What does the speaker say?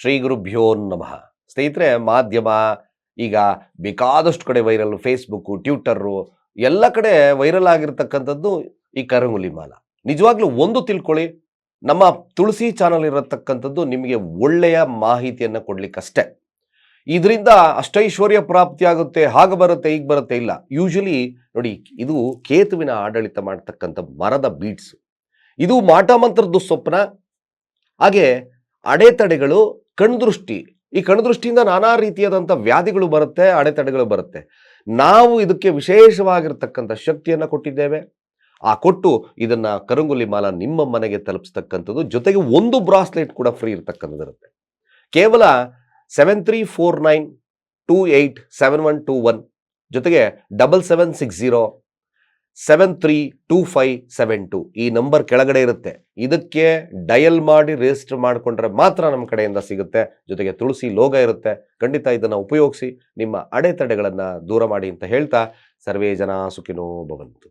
ಶ್ರೀ ಗುರುಭ್ಯೋ ನಮಃ. ಸ್ನೇಹಿತರೆ, ಮಾಧ್ಯಮ, ಈಗ ಬೇಕಾದಷ್ಟು ಕಡೆ ವೈರಲ್ ಫೇಸ್ಬುಕ್ಕು ಟ್ವಿಟರು ಎಲ್ಲ ಕಡೆ ವೈರಲ್ ಆಗಿರ್ತಕ್ಕಂಥದ್ದು ಈ ಕರಂಗುಲಿ ಮಾಲ. ನಿಜವಾಗ್ಲೂ ಒಂದು ತಿಳ್ಕೊಳ್ಳಿ, ನಮ್ಮ ತುಳಸಿ ಚಾನಲ್ ಇರತಕ್ಕಂಥದ್ದು ನಿಮಗೆ ಒಳ್ಳೆಯ ಮಾಹಿತಿಯನ್ನು ಕೊಡ್ಲಿಕ್ಕಷ್ಟೇ. ಇದರಿಂದ ಅಷ್ಟೈಶ್ವರ್ಯ ಪ್ರಾಪ್ತಿ ಆಗುತ್ತೆ, ಹಾಗೆ ಬರುತ್ತೆ ಈಗ ಬರುತ್ತೆ ಇಲ್ಲ. ಯೂಶಲಿ ನೋಡಿ, ಇದು ಕೇತುವಿನ ಆಡಳಿತ ಮಾಡ್ತಕ್ಕಂಥ ಮರದ ಬೀಡ್ಸ್ ಇದು ಮಾಟ ಮಂತ್ರದ ಸ್ವಪ್ನ. ಹಾಗೆ ಅಡೆತಡೆಗಳು ಕಣ್ದೃಷ್ಟಿ. ಈ ಕಣ್ದೃಷ್ಟಿಯಿಂದ ನಾನಾ ರೀತಿಯಾದಂಥ ವ್ಯಾಧಿಗಳು ಬರುತ್ತೆ, ಅಡೆತಡೆಗಳು ಬರುತ್ತೆ. ನಾವು ಇದಕ್ಕೆ ವಿಶೇಷವಾಗಿರ್ತಕ್ಕಂಥ ಶಕ್ತಿಯನ್ನು ಕೊಟ್ಟಿದ್ದೇವೆ. ಆ ಕೊಟ್ಟು ಇದನ್ನ ಕರಂಗುಲಿ ಮಾಲ ನಿಮ್ಮ ಮನೆಗೆ ತಲುಪಿಸ್ತಕ್ಕಂಥದ್ದು. ಜೊತೆಗೆ ಒಂದು ಬ್ರಾಸ್ಲೆಟ್ ಕೂಡ ಫ್ರೀ ಇರ್ತಕ್ಕಂಥದ್ದು ಇರುತ್ತೆ ಕೇವಲ seven three four nine two eight seven one two one ಜೊತೆಗೆ double seven six zero seven three two five seven two ಈ ನಂಬರ್ ಕೆಳಗಡೆ ಇರುತ್ತೆ. ಇದಕ್ಕೆ ಡಯಲ್ ಮಾಡಿ ರಿಜಿಸ್ಟರ್ ಮಾಡಿಕೊಂಡ್ರೆ ಮಾತ್ರ ನಮ್ಮ ಕಡೆಯಿಂದ ಸಿಗುತ್ತೆ. ಜೊತೆಗೆ ತುಳಸಿ ಲೋಗ ಇರುತ್ತೆ. ಖಂಡಿತ ಇದನ್ನು ಉಪಯೋಗಿಸಿ, ನಿಮ್ಮ ಅಡೆತಡೆಗಳನ್ನು ದೂರ ಮಾಡಿ ಅಂತ ಹೇಳ್ತಾ, ಸರ್ವೇ ಜನ ಸುಖಿನೋ ಭವಂತು.